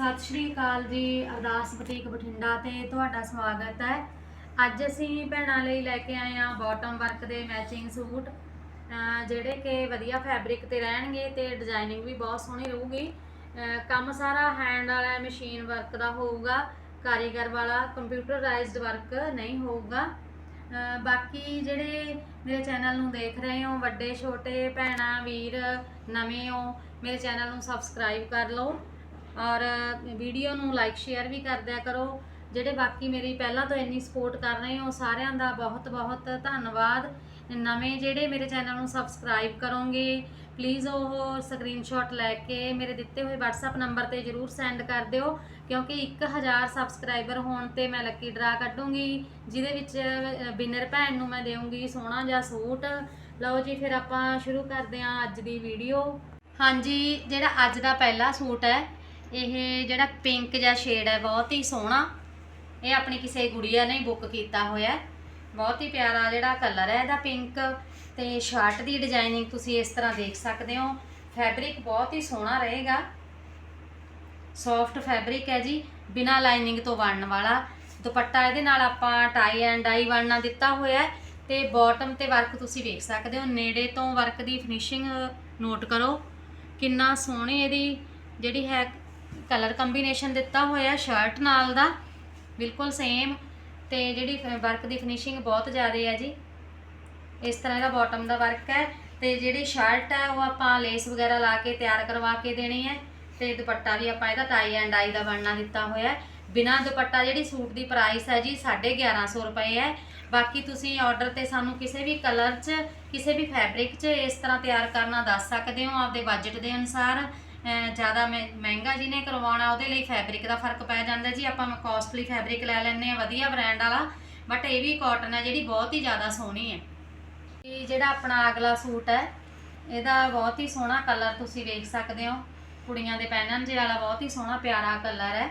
ਸਤਿ ਸ਼੍ਰੀ ਅਕਾਲ ਜੀ, ਅਰਦਾਸ ਬੁਟੀਕ ਬਠਿੰਡਾ ਤੇ ਤੁਹਾਡਾ ਸਵਾਗਤ ਹੈ। ਅੱਜ ਅਸੀਂ ਭੈਣਾਂ ਲਈ ਲੈ ਕੇ ਆਏ ਹਾਂ ਬਾਟਮ ਵਰਕ ਦੇ ਮੈਚਿੰਗ ਸੂਟ। ਜਿਹੜੇ ਕਿ ਵਧੀਆ ਫੈਬਰਿਕ ਤੇ ਰਹਿਣਗੇ ਤੇ ਡਿਜ਼ਾਈਨਿੰਗ ਵੀ ਬਹੁਤ ਸੋਹਣੀ ਰਹੂਗੀ। ਕੰਮ ਸਾਰਾ ਹੈਂਡ ਵਾਲਾ ਮਸ਼ੀਨ ਵਰਕ ਦਾ ਹੋਊਗਾ। ਕਾਰੀਗਰ ਵਾਲਾ ਕੰਪਿਊਟਰਾਈਜ਼ਡ ਵਰਕ ਨਹੀਂ ਹੋਊਗਾ। ਬਾਕੀ ਜਿਹੜੇ ਮੇਰੇ ਚੈਨਲ ਨੂੰ ਦੇਖ ਰਹੇ ਹੋ, ਵੱਡੇ, ਛੋਟੇ ਭੈਣਾਂ, ਵੀਰ, ਨਵੇਂ ਹੋ, ਮੇਰੇ ਚੈਨਲ ਨੂੰ ਸਬਸਕ੍ਰਾਈਬ ਕਰ ਲਓ। ਔਰ ਵੀਡੀਓ ਨੂੰ ਲਾਈਕ ਸ਼ੇਅਰ ਵੀ ਕਰਦਿਆ ਕਰੋ। ਜਿਹੜੇ ਬਾਕੀ ਮੇਰੀ ਪਹਿਲਾਂ ਤੋਂ ਇੰਨੀ ਸਪੋਰਟ ਕਰ ਰਹੇ ਹੋ ਸਾਰਿਆਂ ਦਾ ਬਹੁਤ ਬਹੁਤ ਧੰਨਵਾਦ। ਨਵੇਂ ਜਿਹੜੇ ਮੇਰੇ ਚੈਨਲ ਨੂੰ ਸਬਸਕ੍ਰਾਈਬ ਕਰੋਗੇ ਪਲੀਜ਼ ਉਹ ਸਕਰੀਨਸ਼ਾਟ ਲੈ ਕੇ ਮੇਰੇ ਦਿੱਤੇ ਹੋਏ WhatsApp ਨੰਬਰ ਤੇ ਜਰੂਰ ਸੈਂਡ ਕਰ ਦਿਓ, ਕਿਉਂਕਿ 1000 ਸਬਸਕ੍ਰਾਈਬਰ ਹੋਣ ਤੇ ਮੈਂ ਲੱਕੀ ਡਰਾ ਕੱਢੂੰਗੀ, ਜਿਹਦੇ ਵਿੱਚ ਵਿਨਰ ਭੈਣ ਨੂੰ ਮੈਂ ਦੇਵਾਂਗੀ ਸੋਹਣਾ ਜਿਹਾ ਸੂਟ। ਲਓ ਜੀ, ਫਿਰ ਆਪਾਂ ਸ਼ੁਰੂ ਕਰਦੇ ਹਾਂ ਅੱਜ ਦੀ ਵੀਡੀਓ ਹਾਂਜੀ, ਜਿਹੜਾ ਅੱਜ ਦਾ ਪਹਿਲਾ ਸੂਟ ਹੈ ਇਹ ਜਿਹੜਾ ਪਿੰਕ ਜਿਹਾ ਸ਼ੇਡ ਹੈ, ਬਹੁਤ ਹੀ ਸੋਹਣਾ। ਇਹ ਆਪਣੀ ਕਿਸੇ ਗੁੜੀਆ ਨੇ ਬੁੱਕ ਕੀਤਾ ਹੋਇਆ ਬਹੁਤ ਹੀ ਪਿਆਰਾ ਜਿਹੜਾ ਕਲਰ ਹੈ ਇਹਦਾ ਪਿੰਕ ਤੇ ਸ਼ਰਟ ਦੀ ਡਿਜ਼ਾਈਨਿੰਗ ਤੁਸੀਂ ਇਸ ਤਰ੍ਹਾਂ ਦੇਖ ਸਕਦੇ ਹੋ। ਫੈਬਰਿਕ ਬਹੁਤ ਹੀ ਸੋਹਣਾ ਰਹੇਗਾ। ਸੌਫਟ ਫੈਬਰਿਕ ਹੈ ਜੀ, ਬਿਨਾ ਲਾਈਨਿੰਗ ਤੋਂ ਬਣਨ ਵਾਲਾ। ਦੁਪੱਟਾ ਇਹਦੇ ਨਾਲ ਆਪਾਂ ਟਾਈ ਐਂਡ ਡਾਈ ਬਣਨਾ ਦਿੱਤਾ ਹੋਇਆ ਹੈ। ਤੇ ਬਾਟਮ ਤੇ ਵਰਕ ਤੁਸੀਂ ਵੇਖ ਸਕਦੇ ਹੋ। ਨੇੜੇ ਤੋਂ ਵਰਕ ਦੀ ਫਿਨਿਸ਼ਿੰਗ ਨੋਟ ਕਰੋ। ਕਿੰਨਾ ਸੋਹਣੀ ਇਹਦੀ ਜਿਹੜੀ ਹੈ ਕਲਰ ਕੰਬੀਨੇਸ਼ਨ ਦਿੱਤਾ ਹੋਇਆ ਸ਼ਰਟ ਨਾਲ ਦਾ, ਬਿਲਕੁਲ ਸੇਮ ਤੇ ਜਿਹੜੀ ਵਰਕ ਦੀ ਫਿਨਿਸ਼ਿੰਗ ਬਹੁਤ ਜ਼ਿਆਦਾ ਹੈ ਜੀ। ਇਸ ਤਰ੍ਹਾਂ ਇਹਦਾ ਬਾਟਮ ਦਾ ਵਰਕ ਹੈ ਤੇ ਜਿਹੜੀ ਸ਼ਰਟ ਹੈ, ਉਹ ਆਪਾਂ ਲੇਸ ਵਗੈਰਾ ਲਾ ਕੇ ਤਿਆਰ ਕਰਵਾ ਕੇ ਦੇਣੀ ਹੈ ਤੇ ਦੁਪੱਟਾ ਵੀ ਆਪਾਂ ਇਹਦਾ ਟਾਈ ਐਂਡ ਆਈ ਦਾ ਬਣਨਾ ਦਿੱਤਾ ਹੋਇਆ ਹੈ। ਬਿਨਾ ਦੁਪੱਟਾ ਜਿਹੜੀ ਸੂਟ ਦੀ ਪ੍ਰਾਈਸ ਹੈ ਜੀ 1150 ਰੁਪਏ ਹੈ। ਬਾਕੀ ਤੁਸੀਂ ਆਰਡਰ ਤੇ ਸਾਨੂੰ ਕਿਸੇ ਵੀ ਕਲਰ 'ਚ, ਕਿਸੇ ਵੀ ਫੈਬਰਿਕ 'ਚ ਇਸ ਤਰ੍ਹਾਂ ਤਿਆਰ ਕਰਨਾ ਦੱਸ ਸਕਦੇ ਹੋ ਆਪਦੇ ਬਜਟ ਦੇ ਅਨੁਸਾਰ। ਜ਼ਿਆਦਾ ਮਹਿ- ਮਹਿੰਗਾ ਜਿਹਨੇ ਕਰਵਾਉਣਾ, ਉਹਦੇ ਲਈ ਫੈਬਰਿਕ ਦਾ ਫ਼ਰਕ ਪੈ ਜਾਂਦਾ ਜੀ। ਆਪਾਂ ਕੋਸਟਲੀ ਫੈਬਰਿਕ ਲੈ ਲੈਂਦੇ ਆ ਵਧੀਆ ਬ੍ਰਾਂਡ ਵਾਲਾ। ਬਟ ਇਹ ਵੀ ਕਾਟਨ ਹੈ ਜਿਹੜੀ ਬਹੁਤ ਹੀ ਜ਼ਿਆਦਾ ਸੋਹਣੀ ਹੈ। ਇਹ ਜਿਹੜਾ ਆਪਣਾ ਅਗਲਾ ਸੂਟ ਹੈ, ਇਹਦਾ ਬਹੁਤ ਹੀ ਸੋਹਣਾ ਕਲਰ ਤੁਸੀਂ ਵੇਖ ਸਕਦੇ ਹੋ। ਕੁੜੀਆਂ ਦੇ ਪਹਿਨਣ ਜੇ ਵਾਲਾ ਬਹੁਤ ਹੀ ਸੋਹਣਾ, ਪਿਆਰਾ ਕਲਰ ਹੈ।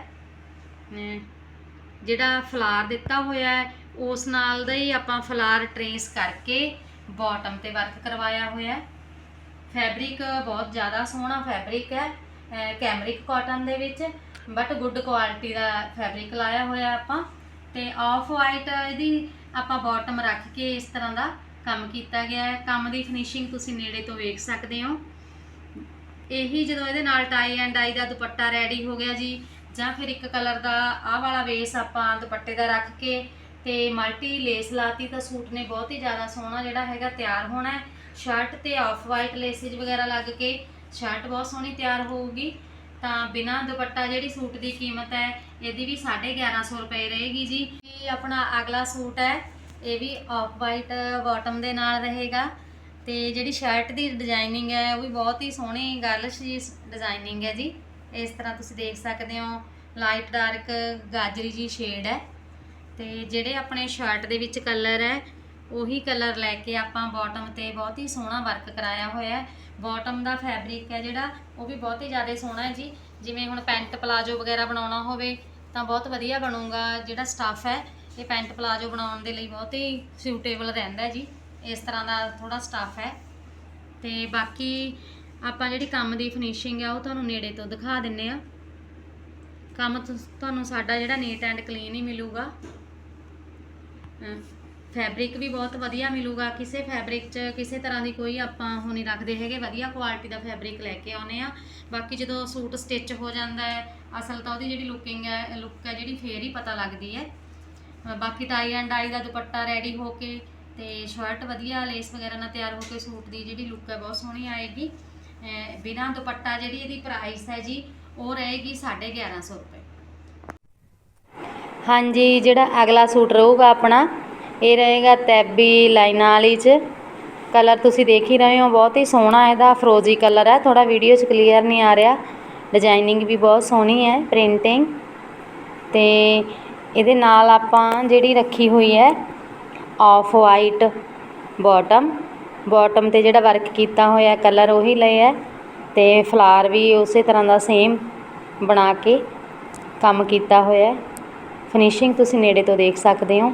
ਜਿਹੜਾ ਫਲਾਰ ਦਿੱਤਾ ਹੋਇਆ ਹੈ, ਉਸ ਨਾਲ ਦਾ ਹੀ ਆਪਾਂ ਫਲਾਰ ਟਰੇਸ ਕਰਕੇ ਬਾਟਮ ਤੇ ਵਰਕ ਕਰਵਾਇਆ ਹੋਇਆ ਹੈ। ਫੈਬਰਿਕ ਬਹੁਤ ਜ਼ਿਆਦਾ ਸੋਹਣਾ ਫੈਬਰਿਕ ਹੈ ਕੈਮਰਿਕ ਕਾਟਨ ਦੇ ਵਿੱਚ ਬਟ ਗੁੱਡ ਕੁਆਲਿਟੀ ਦਾ ਫੈਬਰਿਕ ਲਾਇਆ ਹੋਇਆ ਆਪਾਂ। ਤੇ ਆਫ ਵਾਈਟ ਇਹਦੀ ਆਪਾਂ ਬਾਟਮ ਰੱਖ ਕੇ ਇਸ ਤਰ੍ਹਾਂ ਦਾ ਕੰਮ ਕੀਤਾ ਗਿਆ ਹੈ। ਕੰਮ ਦੀ ਫਿਨਿਸ਼ਿੰਗ ਤੁਸੀਂ ਨੇੜੇ ਤੋਂ ਵੇਖ ਸਕਦੇ ਹੋ। ਇਹੀ ਜਦੋਂ ਇਹਦੇ ਨਾਲ ਟਾਈ ਐਂਡ ਡਾਈ ਦਾ ਦੁਪੱਟਾ ਰੈਡੀ ਹੋ ਗਿਆ ਜੀ, ਜਾਂ ਫਿਰ ਇੱਕ ਕਲਰ ਦਾ ਆਹ ਵਾਲਾ ਵੇਸ ਆਪਾਂ ਦੁਪੱਟੇ ਦਾ ਰੱਖ ਕੇ, ਤੇ ਮਲਟੀ ਲੇਸ ਲਾਤੀ ਤਾਂ ਸੂਟ ਨੇ ਬਹੁਤ ਹੀ ਜ਼ਿਆਦਾ ਸੋਹਣਾ ਜਿਹੜਾ ਹੈਗਾ ਤਿਆਰ ਹੋਣਾ ਹੈ। ਸ਼ਰਟ ਤੇ ਆਫ ਵਾਈਟ ਲੇਸਿਸ ਵਗੈਰਾ ਲੱਗ ਕੇ ਸ਼ਰਟ ਬਹੁਤ ਸੋਹਣੀ ਤਿਆਰ ਹੋਊਗੀ। ਤਾਂ ਬਿਨਾ ਦੁਪੱਟਾ ਜਿਹੜੀ ਸੂਟ ਦੀ ਕੀਮਤ ਹੈ, ਇਹਦੀ ਵੀ 1150 ਰੁਪਏ ਰਹੇਗੀ ਜੀ। ਇਹ ਆਪਣਾ ਅਗਲਾ ਸੂਟ ਹੈ, ਇਹ ਵੀ ਆਫ ਵਾਈਟ ਬਾਟਮ ਦੇ ਨਾਲ ਰਹੇਗਾ। ਤੇ ਜਿਹੜੀ ਸ਼ਰਟ ਦੀ ਡਿਜ਼ਾਈਨਿੰਗ ਹੈ, ਉਹ ਵੀ ਬਹੁਤ ਹੀ ਸੋਹਣੀ ਗਰਲਿਸ਼ ਜੀ ਡਿਜ਼ਾਈਨਿੰਗ ਹੈ ਜੀ। ਇਸ ਤਰ੍ਹਾਂ ਤੁਸੀਂ ਦੇਖ ਸਕਦੇ ਹੋ ਲਾਈਟ ਡਾਰਕ ਗਾਜਰੀ ਜੀ ਸ਼ੇਡ ਹੈ। ਤੇ ਜਿਹੜੇ ਆਪਣੇ ਸ਼ਰਟ ਦੇ ਵਿੱਚ ਕਲਰ ਹੈ ਉਹੀ ਕਲਰ ਲੈ ਕੇ ਆਪਾਂ ਬਾਟਮ ਤੇ ਬਹੁਤ ਹੀ ਸੋਹਣਾ ਵਰਕ ਕਰਾਇਆ ਹੋਇਆ ਹੈ। ਬਾਟਮ ਦਾ ਫੈਬਰਿਕ ਹੈ ਜਿਹੜਾ, ਉਹ ਵੀ ਬਹੁਤ ਹੀ ਜ਼ਿਆਦਾ ਸੋਹਣਾ ਹੈ ਜੀ। ਜਿਵੇਂ ਹੁਣ ਪੈਂਟ ਪਲਾਜੋ ਵਗੈਰਾ ਬਣਾਉਣਾ ਹੋਵੇ, ਤਾਂ ਬਹੁਤ ਵਧੀਆ ਬਣੂਗਾ ਜਿਹੜਾ ਸਟੱਫ ਹੈ। ਇਹ ਪੈਂਟ ਪਲਾਜੋ ਬਣਾਉਣ ਦੇ ਲਈ ਬਹੁਤ ਹੀ ਸੂਟੇਬਲ ਰਹਿੰਦਾ ਜੀ। ਇਸ ਤਰ੍ਹਾਂ ਦਾ ਥੋੜਾ ਸਟੱਫ ਹੈ। ਤੇ ਬਾਕੀ ਆਪਾਂ ਜਿਹੜੀ ਕੰਮ ਦੀ ਫਿਨਿਸ਼ਿੰਗ ਹੈ ਉਹ ਤੁਹਾਨੂੰ ਨੇੜੇ ਤੋਂ ਦਿਖਾ ਦਿੰਨੇ ਆ। ਕੰਮ ਤੁਸ- ਤੁਹਾਨੂੰ ਸਾਡਾ ਜਿਹੜਾ ਨੀਟ ਐਂਡ ਕਲੀਨ ਹੀ ਮਿਲੂਗਾ। ਫੈਬਰਿਕ ਵੀ ਬਹੁਤ ਵਧੀਆ ਮਿਲੂਗਾ। ਕਿਸੇ ਫੈਬਰਿਕ 'ਚ ਕਿਸੇ ਤਰ੍ਹਾਂ ਦੀ ਕੋਈ ਆਪਾਂ ਉਹ ਨਹੀਂ ਰੱਖਦੇ ਹੈਗੇ। ਵਧੀਆ ਕੁਆਲਿਟੀ ਦਾ ਫੈਬਰਿਕ ਲੈ ਕੇ ਆਉਨੇ ਆ ਬਾਕੀ ਜਦੋਂ ਸੂਟ ਸਟਿਚ ਹੋ ਜਾਂਦਾ ਹੈ ਅਸਲ ਤਾਂ ਉਹਦੀ ਜਿਹੜੀ ਲੁਕਿੰਗ ਹੈ ਲੁੱਕ ਹੈ ਜਿਹੜੀ ਫੇਰ ਹੀ ਪਤਾ ਲੱਗਦੀ ਹੈ। ਬਾਕੀ tie and I the dupatta ready ਹੋ ਕੇ ਤੇ ਸ਼ਰਟ ਵਧੀਆ ਲੇਸ ਵਗੈਰਾ ਨਾਲ ਤਿਆਰ ਹੋ ਕੇ ਸੂਟ ਦੀ ਜਿਹੜੀ ਲੁੱਕ ਹੈ ਬਹੁਤ ਸੋਹਣੀ ਆਏਗੀ। ਅ, ਬਿਨਾਂ ਦੁਪੱਟਾ ਜਿਹੜੀ ਇਹਦੀ ਪ੍ਰਾਈਸ ਹੈ ਜੀ ਉਹ ਰਹੇਗੀ 1150 ਰੁਪਏ। ਹਾਂਜੀ ਜਿਹੜਾ ਅਗਲਾ ਸੂਟ ਰਹੂਗਾ ਆਪਣਾ ਇਹ ਰਹੇਗਾ ਤੈਬੀ ਲਾਈਨਾਂ ਵਾਲੀ ਚ। ਕਲਰ ਤੁਸੀਂ ਦੇਖ ਹੀ ਰਹੇ ਹੋ, ਬਹੁਤ ਹੀ ਸੋਹਣਾ ਇਹਦਾ, ਫਰੋਜ਼ੀ ਕਲਰ ਹੈ ਥੋੜਾ ਵੀਡੀਓ 'ਚ ਕਲੀਅਰ ਨਹੀਂ ਆ ਰਿਹਾ। ਡਿਜ਼ਾਈਨਿੰਗ ਵੀ ਬਹੁਤ ਸੋਹਣੀ ਹੈ ਪ੍ਰਿੰਟਿੰਗ ਤੇ ਇਹਦੇ ਨਾਲ ਆਪਾਂ ਜਿਹੜੀ ਰੱਖੀ ਹੋਈ ਹੈ ਆਫ ਵਾਈਟ ਬਾਟਮ ਬਾਟਮ ਤੇ ਜਿਹੜਾ ਵਰਕ ਕੀਤਾ ਹੋਇਆ ਕਲਰ ਉਹੀ ਲਏ ਹੈ। ਤੇ ਫਲਾਰ ਵੀ ਉਸੇ ਤਰ੍ਹਾਂ ਦਾ ਸੇਮ ਬਣਾ ਕੇ ਕੰਮ ਕੀਤਾ ਹੋਇਆ ਫਿਨਿਸ਼ਿੰਗ ਤੁਸੀਂ ਨੇੜੇ ਤੋਂ ਦੇਖ ਸਕਦੇ ਹੋ।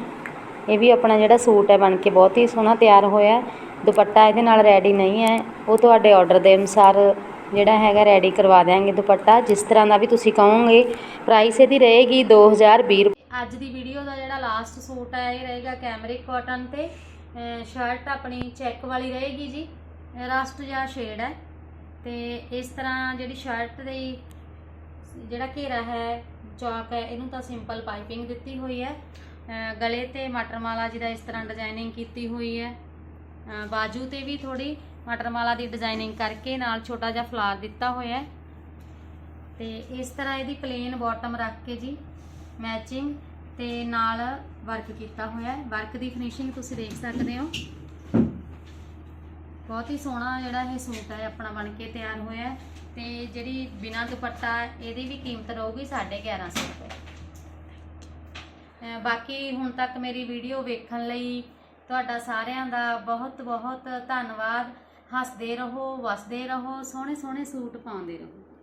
ਇਹ ਵੀ ਆਪਣਾ ਜਿਹੜਾ ਸੂਟ ਹੈ ਬਣ ਕੇ ਬਹੁਤ ਹੀ ਸੋਹਣਾ ਤਿਆਰ ਹੋਇਆ ਦੁਪੱਟਾ ਇਹਦੇ ਨਾਲ ਰੈਡੀ ਨਹੀਂ ਹੈ। ਉਹ ਤੁਹਾਡੇ ਆਰਡਰ ਦੇ ਅਨੁਸਾਰ ਜਿਹੜਾ ਹੈਗਾ ਰੈਡੀ ਕਰਵਾ ਦਿਆਂਗੇ ਦੁਪੱਟਾ। ਜਿਸ ਤਰ੍ਹਾਂ ਦਾ ਵੀ ਤੁਸੀਂ ਕਹੋਗੇ ਪ੍ਰਾਈਸ ਇਹਦੀ ਰਹੇਗੀ 2020 ਰੁਪਏ। ਅੱਜ ਦੀ ਵੀਡੀਓ ਦਾ ਜਿਹੜਾ ਲਾਸਟ ਸੂਟ ਹੈ, ਇਹ ਰਹੇਗਾ ਕੈਮਰਿਕ ਕਾਟਨ ਤੇ। ਸ਼ਰਟ ਆਪਣੀ ਚੈੱਕ ਵਾਲੀ ਰਹੇਗੀ ਜੀ। ਰਸਟ ਜਾਂ ਸ਼ੇਡ ਹੈ। ਤੇ ਇਸ ਤਰ੍ਹਾਂ ਜਿਹੜੀ ਸ਼ਰਟ ਦੀ ਜਿਹੜਾ ਘੇਰਾ ਹੈ, ਚੌਕ ਹੈ, ਇਹਨੂੰ ਤਾਂ ਸਿੰਪਲ ਪਾਈਪਿੰਗ ਦਿੱਤੀ ਹੋਈ ਹੈ। ਗਲੇ ਤੇ ਮਟਰਮਾਲਾ ਜੀ ਦਾ ਇਸ ਤਰ੍ਹਾਂ ਡਿਜ਼ਾਈਨਿੰਗ ਕੀਤੀ ਹੋਈ ਹੈ। ਬਾਜੂ ਤੇ ਵੀ ਥੋੜੀ ਮਟਰਮਾਲਾ ਦੀ ਡਿਜ਼ਾਈਨਿੰਗ ਕਰਕੇ ਨਾਲ ਛੋਟਾ ਜਿਹਾ ਫਲਾਰ ਦਿੱਤਾ ਹੋਇਆ ਹੈ। ਤੇ ਇਸ ਤਰ੍ਹਾਂ ਇਹਦੀ ਪਲੇਨ ਬਾਟਮ ਰੱਖ ਕੇ ਜੀ ਮੈਚਿੰਗ ਤੇ ਨਾਲ ਵਰਕ ਕੀਤਾ ਹੋਇਆ ਹੈ। ਵਰਕ ਦੀ ਫਿਨਿਸ਼ਿੰਗ ਤੁਸੀਂ ਦੇਖ ਸਕਦੇ ਹੋ। ਬਹੁਤ ਹੀ ਸੋਹਣਾ ਜਿਹੜਾ ਇਹ ਸੂਟ ਹੈ, ਆਪਣਾ ਬਣ ਕੇ ਤਿਆਰ ਹੋਇਆ ਹੈ। ਤੇ ਜਿਹੜੀ ਬਿਨਾਂ ਦੁਪੱਟਾ, ਇਹਦੀ ਵੀ ਕੀਮਤ ਰਹੂਗੀ 1150 ਰੁਪਏ। ਬਾਕੀ ਹੁਣ ਤੱਕ ਮੇਰੀ ਵੀਡੀਓ ਵੇਖਣ ਲਈ ਤੁਹਾਡਾ ਸਾਰਿਆਂ ਦਾ ਬਹੁਤ ਬਹੁਤ ਧੰਨਵਾਦ। ਹੱਸਦੇ ਰਹੋ, ਵਸਦੇ ਰਹੋ, ਸੋਹਣੇ ਸੋਹਣੇ ਸੂਟ ਪਾਉਂਦੇ ਰਹੋ।